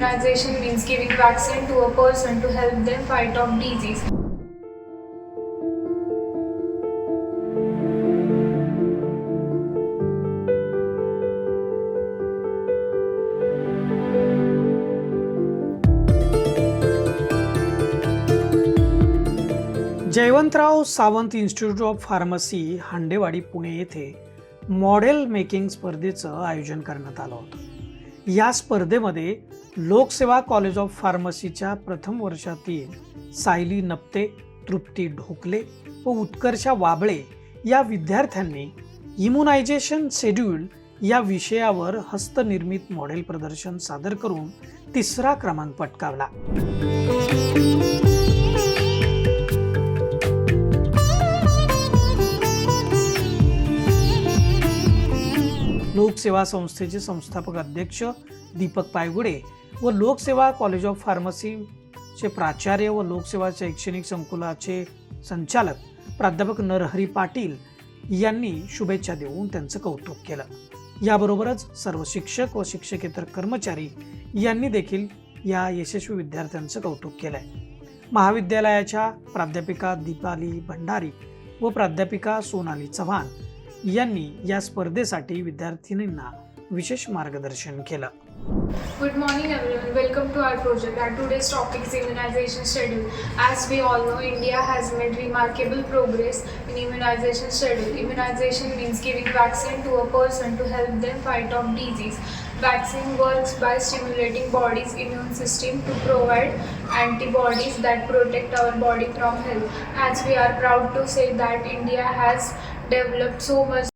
Immunization means giving vaccine to a person to help them fight off disease. Jaywantrao Sawant institute of pharmacy Handewadi Pune येथे model making स्पर्धेचं आयोजन करण्यात आलं होतं या स्पर्धेमध्ये लोकसेवा कॉलेज ऑफ फार्मसीच्या प्रथम वर्षातील सायली नप्ते तृप्ती ढोकले व उत्कर्षा वाबळे या विद्यार्थ्यांनी इम्युनायझेशन शेड्यूल या विषयावर हस्तनिर्मित मॉडेल प्रदर्शन सादर करून तिसरा क्रमांक पटकावला. लोकसेवा संस्थेचे संस्थापक अध्यक्ष दीपक पायगुडे व लोकसेवा कॉलेज ऑफ फार्मसीचे प्राचार्य व लोकसेवा शैक्षणिक संकुलाचे संचालक प्राध्यापक नरहरी पाटील यांनी शुभेच्छा देऊन त्यांचं कौतुक केलं. याबरोबरच सर्व शिक्षक व शिक्षकेतर कर्मचारी यांनी देखील या यशस्वी विद्यार्थ्यांचं कौतुक केलंय. महाविद्यालयाच्या प्राध्यापिका दीपाली भंडारी व प्राध्यापिका सोनाली चव्हाण यांनी या स्पर्धेसाठी विद्यार्थिनींना विशेष मार्गदर्शन केलं Good morning everyone. Welcome to our project. Our today's topic is immunization schedule. As we all know, India has made remarkable progress in immunization schedule. Immunization means giving vaccine to a person to help them fight off disease. Vaccine works by stimulating body's immune system to provide antibodies that protect our body from health. As we are proud to say that India has developed so much